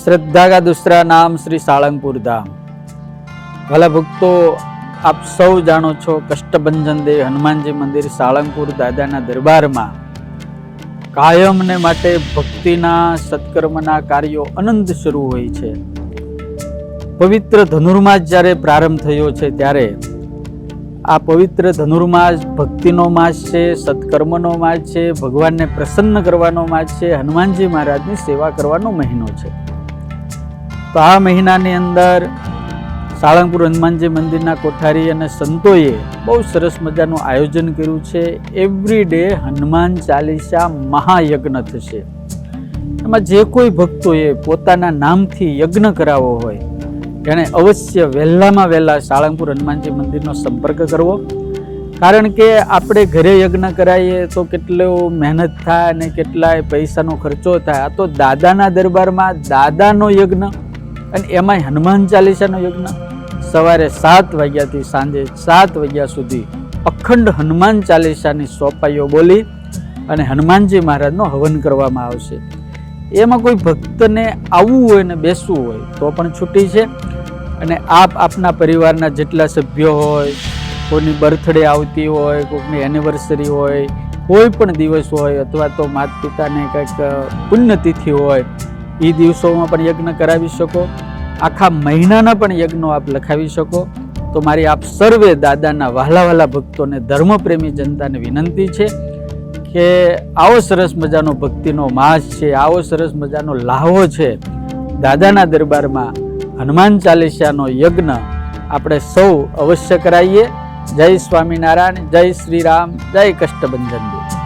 શ્રદ્ધા કા દુસરા નામ શ્રી સાળંગપુર ધામ. ભલા ભક્તો, આપ સૌ જાણો છો કષ્ટભંજન દેવ હનુમાનજી મંદિર સાળંગપુર દાદાના દરબારમાં કાયમને માટે ભક્તિના સત્કર્મના કાર્યો અનંત શરૂ હોય છે. પવિત્ર ધનુર્માસ જ્યારે પ્રારંભ થયો છે ત્યારે આ પવિત્ર ધનુર્માસ ભક્તિનો માસ છે, સત્કર્મનો માસ છે, ભગવાનને પ્રસન્ન કરવાનો માસ છે, હનુમાનજી મહારાજની સેવા કરવાનો મહિનો છે. તો આ મહિનાની અંદર સાળંગપુર હનુમાનજી મંદિરના કોઠારી અને સંતોએ બહુ સરસ મજાનું આયોજન કર્યું છે. એવરી ડે હનુમાન ચાલીસા મહાયજ્ઞ થશે. એમાં જે કોઈ ભક્તોએ પોતાના નામથી યજ્ઞ કરાવવો હોય એણે અવશ્ય વહેલામાં વહેલા સાળંગપુર હનુમાનજી મંદિરનો સંપર્ક કરવો. કારણ કે આપણે ઘરે યજ્ઞ કરાવીએ તો કેટલો મહેનત થાય અને કેટલાય પૈસાનો ખર્ચો થાય. આ તો દાદાના દરબારમાં દાદાનો યજ્ઞ અને એમાંય હનુમાન ચાલીસાનો યજ્ઞ. સવારે સાત વાગ્યાથી સાંજે સાત વાગ્યા સુધી અખંડ હનુમાન ચાલીસાની સોપાઈઓ બોલી અને હનુમાનજી મહારાજનો હવન કરવામાં આવશે. એમાં કોઈ ભક્તને આવવું હોય ને બેસવું હોય તો પણ છૂટી છે. અને આપ આપના પરિવારના જેટલા સભ્યો હોય, કોઈની બર્થડે આવતી હોય, કોઈની એનિવર્સરી હોય, કોઈ પણ દિવસ હોય અથવા તો માતા પિતાને કંઈક પુણ્યતિથિ હોય એ દિવસોમાં પણ યજ્ઞ કરાવી શકો. આખા મહિનાના પણ યજ્ઞો આપ લખાવી શકો. તો મારી આપ સર્વે દાદાના વહાલા વહાલા ભક્તોને ધર્મપ્રેમી જનતાને વિનંતી છે કે આવો સરસ મજાનો ભક્તિનો માસ છે, આવો સરસ મજાનો લાહવો છે. દાદાના દરબારમાં હનુમાન ચાલીસાનો યજ્ઞ આપણે સૌ અવશ્ય કરાવીએ. જય સ્વામિનારાયણ, જય શ્રી રામ, જય કષ્ટભંજન દેવ.